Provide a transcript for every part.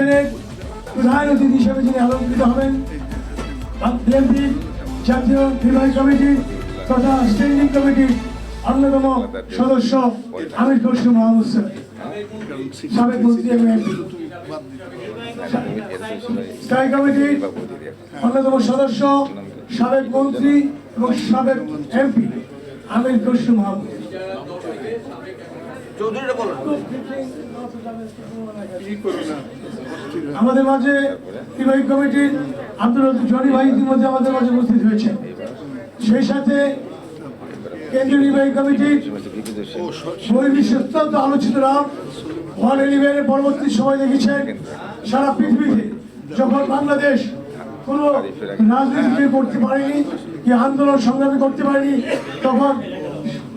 অনুষ্ঠানের প্রধান অতিথি হিসেবে যিনি আলোকিত হবেন বিএনপি জাতীয় নির্বাহী কমিটি তথা স্ট্যান্ডিং কমিটির অন্যতম সদস্য আমির খসরু মোহাম্মদ স্যার। সাবেক মন্ত্রী এবং এমপি। স্থায়ী কমিটির অন্যতম সদস্য সাবেক মন্ত্রী এবং সাবেক এমপি আমির খসরু আমাদের মাঝে নির্বাহী কমিটির আব্দুল লতিফ জনি ভাই ইতিমধ্যে আমাদের মাঝে উপস্থিত হয়েছে। সেই সাথে কেন্দ্রীয় নির্বাহী কমিটির বহির্বিশ্বে অত্যন্ত আলোচিত নাম ওয়ান ইলেভেনের পরবর্তী সময় দেখেছেন সারা পৃথিবীতে। যখন বাংলাদেশ কোনো রাজনীতি করতে পারেনি কি আন্দোলন সংগ্রামী করতে পারেনি তখন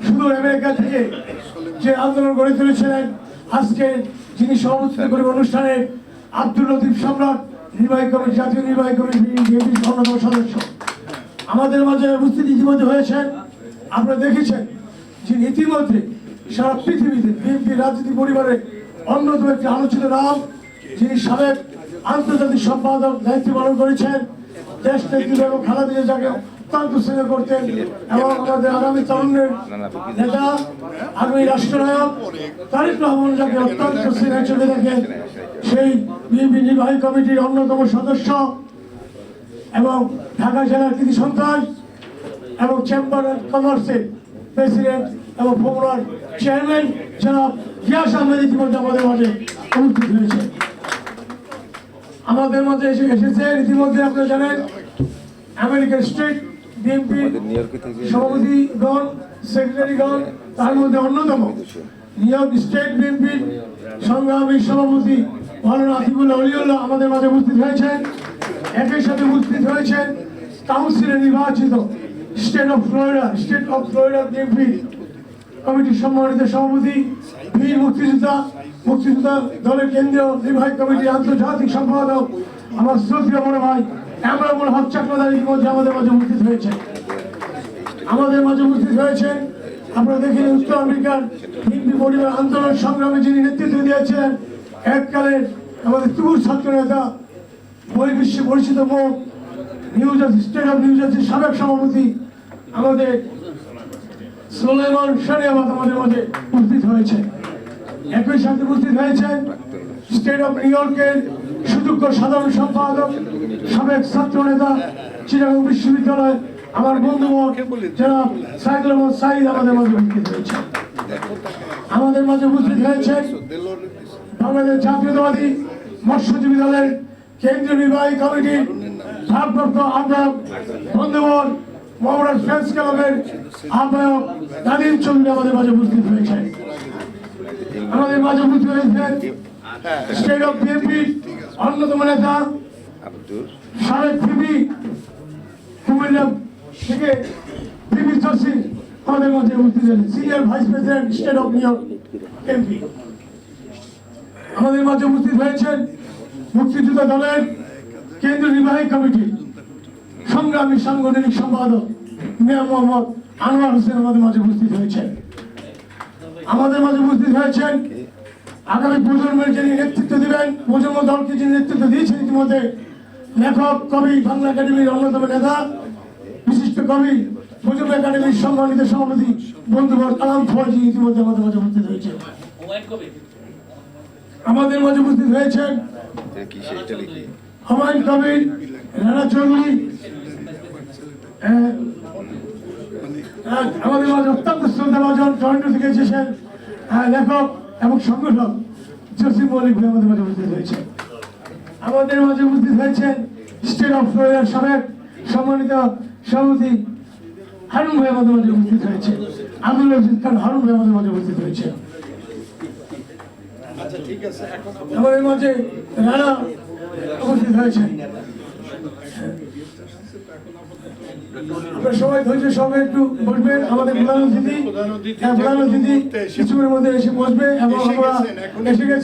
শুধু আমেরিকা থেকে যে আন্দোলন গড়ে তুলেছিলেন, আজকে যিনি সভাপতিত্ব করে অনুষ্ঠানে আব্দুল লতিফ সম্রাট, নির্বাহী কমিটি, জাতীয় নির্বাহী কমিটি বিএনপির অন্যতম সদস্য। আমাদের মাঝে উপস্থিত ইতিমধ্যে হয়েছেন, আপনারা দেখেছেন যে ইতিমধ্যে সারা পৃথিবীতে বিএনপি রাজনীতি পরিবারের অন্যতম একটি আলোচিত নাম যিনি সাবেক আন্তর্জাতিক সম্পাদক দায়িত্ব পালন করেছেন দেশ নেত্রী এবং জিয়া যাকে করতেন এবং আগামী আগামী রাষ্ট্রনায়ক রহমান যাকে চলে দেখেন, সেই কমিটির অন্যতম সদস্য এবং ঢাকা জেলার কৃতি সন্তান এবং চেম্বার অ্যান্ড কমার্সের প্রেসিডেন্ট এবং ফোমরার চেয়ারম্যান জনাব গিয়াস আহমেদ ইতিমধ্যে আমাদের মাঝে উপস্থিত হয়েছে। আমাদের মাঝে এসে এসেছে ইতিমধ্যে আপনারা জানেন, আমেরিকার স্টেট বিএনপি সভাপতিগণ সেক্রেটারিগণ তার মধ্যে অন্যতম ইয়র্ক স্টেট বিএনপির সংগ্রামী সভাপতি মৌলানা আতিকুল্লাহ অলিউল্লাহ আমাদের মাঝে উপস্থিত হয়েছেন একই সাথে উপস্থিত হয়েছেন কাউন্সিলে নির্বাচিত state of Florida state of Florida BNP কমিটির সম্মানিত সভাপতি বীর মুক্তিযোদ্ধা মুক্তিযোদ্ধা দলের কেন্দ্রীয় নির্বাহী কমিটির আন্তর্জাতিক সম্পাদক আমার শ্রদ্ধীয় মনে ভাই এমরামুল হক চক্রধারী ইতিমধ্যে আমাদের মাঝে উপস্থিত হয়েছে। আমাদের মাঝে উপস্থিত হয়েছে। আমরা দেখেন উত্তর আমেরিকার হিন্দি পরিবার আন্দোলন সংগ্রামে যিনি নেতৃত্ব দিয়েছিলেন, এককালে আমাদের তুমুর ছাত্র নেতা, বহির্বিশ্বে পরিচিত মুখ, New Jersey, state of New জার্সির সাবেক সভাপতি আমাদের সোলেমান শারিয়াবাদ আমাদের মাঝে উপস্থিত হয়েছে। একই সাথে উপস্থিত হয়েছেন স্টেট অফ নিউ ইয়র্কের সুযোগ্য সাধারণ সম্পাদক, সাবেক ছাত্র নেতা চিরাগ বিশ্ববিদ্যালয়, আমার বন্ধু জনাব সাইদুর রহমান সাইদ আমাদের মাঝে উপস্থিত হয়েছে। আমাদের মাঝে উপস্থিত হয়েছেন বাংলাদেশ জাতীয়তাবাদী মৎস্যজীবী দলের কেন্দ্রীয় নির্বাহী কমিটির ভারপ্রাপ্ত আহ্বায়ক বন্ধুবন মোহাম্মদ ফ্রেন্স ক্লাবের আহ্বায়ক নাদিম চৌধুরী আমাদের মাঝে উপস্থিত হয়েছেন আমাদের মাঝে উপস্থিত হয়েছেন স্টেট অফ বিএনপি অন্যতম নেতা সাবেক কুমিল্লা থেকে আমাদের মধ্যে উপস্থিত senior vice president state of New MP আমাদের মাঝে উপস্থিত হয়েছেন মুক্তিযোদ্ধা দলের কেন্দ্রীয় নির্বাহী কমিটি সংগ্রামী সাংগঠনিক সম্পাদক মিয়া মোহাম্মদ আনোয়ার হোসেন আমাদের মাঝে উপস্থিত হয়েছেন। আমাদের মাঝে উপস্থিত হয়েছেন আগামী প্রজন্মের যিনি নেতৃত্ব দিবেন, প্রজন্ম দলকে যিনি নেতৃত্ব দিয়েছেন ইতিমধ্যে, লেখক, কবি, বাংলা একাডেমির অন্যতম নেতা, বিশিষ্ট কবি, প্রজন্ম একাডেমির সম্মানিত সভাপতি বন্ধুবর কালাম ফৌজি ইতিমধ্যে আমাদের মাঝে উপস্থিত হয়েছেন। আমাদের মাঝে উপস্থিত হয়েছেন হুমায়ুন কবির, রানা চৌধুরী আমাদের মাঝে অত্যন্ত শ্রদ্ধাভাজন টরেন্টো থেকে এসেছেন লেখক এবং সংগঠক জসিম মল্লিক ভাই আমাদের মাঝে উপস্থিত হয়েছে আমাদের মাঝে উপস্থিত হয়েছেন স্টেট অফ ফ্লোরিডার সাবেক সম্মানিত সভাপতি হারুন ভাই আমাদের মাঝে উপস্থিত হয়েছে আব্দুল রশিদ খান হারুন ভাই আমাদের মাঝে উপস্থিত হয়েছে আমাদের মাঝে রানা উপস্থিত হয়েছেন। আপনারা সবাই ধৈর্য সবাই একটু বসবেন আমাদের প্রধান অতিথি হ্যাঁ, প্রধান অতিথি কিছুক্ষণের মধ্যে এসে বসবে এবং আমরা এসে গেছে